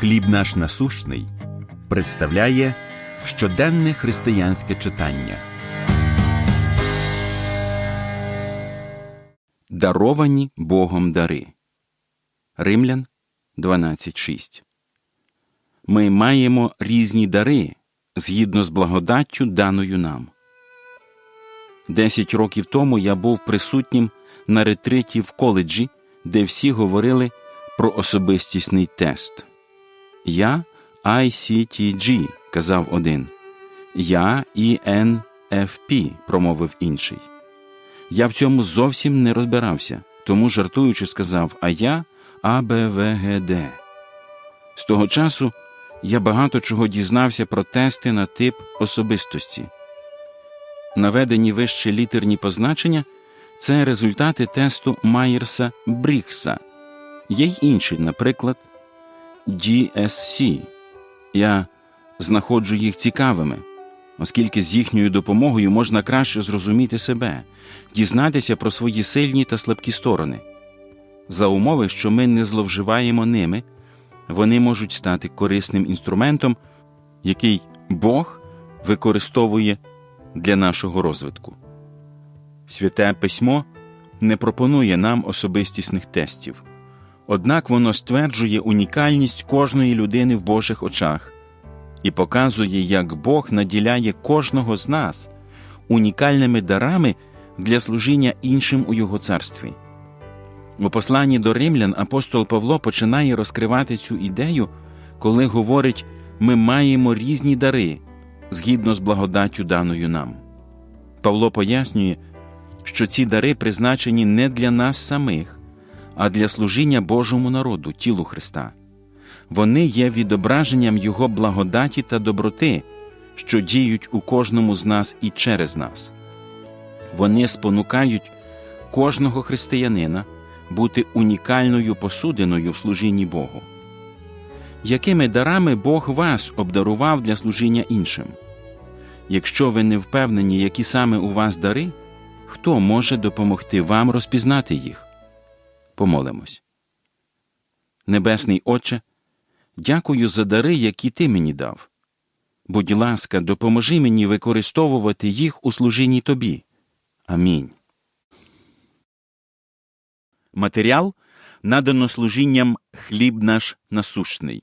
Хліб наш насущний представляє щоденне християнське читання. Даровані Богом дари. Римлян 12.6 Ми маємо різні дари згідно з благодаттю даною нам. Десять років тому я був присутнім на ретриті в коледжі, де всі говорили про особистісний тест. Я ICTG, казав один. Я ENFP, промовив інший. Я в цьому зовсім не розбирався, тому жартуючи сказав, а я АБВГД. З того часу я багато чого дізнався про тести на тип особистості. Наведені вище літерні позначення це результати тесту Майерса Брігса. Є й інші, наприклад, DSC. Я знаходжу їх цікавими, оскільки з їхньою допомогою можна краще зрозуміти себе, дізнатися про свої сильні та слабкі сторони. За умови, що ми не зловживаємо ними, вони можуть стати корисним інструментом, який Бог використовує для нашого розвитку. Святе письмо не пропонує нам особистісних тестів, однак воно стверджує унікальність кожної людини в Божих очах і показує, як Бог наділяє кожного з нас унікальними дарами для служіння іншим у Його царстві. У посланні до римлян апостол Павло починає розкривати цю ідею, коли говорить ми маємо різні дари згідно з благодаттю даною нам. Павло пояснює, що ці дари призначені не для нас самих, а для служіння Божому народу, тілу Христа. Вони є відображенням Його благодаті та доброти, що діють у кожному з нас і через нас. Вони спонукають кожного християнина бути унікальною посудиною в служінні Богу. Якими дарами Бог вас обдарував для служіння іншим? Якщо ви не впевнені, які саме у вас дари, хто може допомогти вам розпізнати їх? Помолимось. Небесний Отче, дякую за дари, які ти мені дав. Будь ласка, допоможи мені використовувати їх у служінні тобі. Амінь. Матеріал надано служінням хліб наш насущний.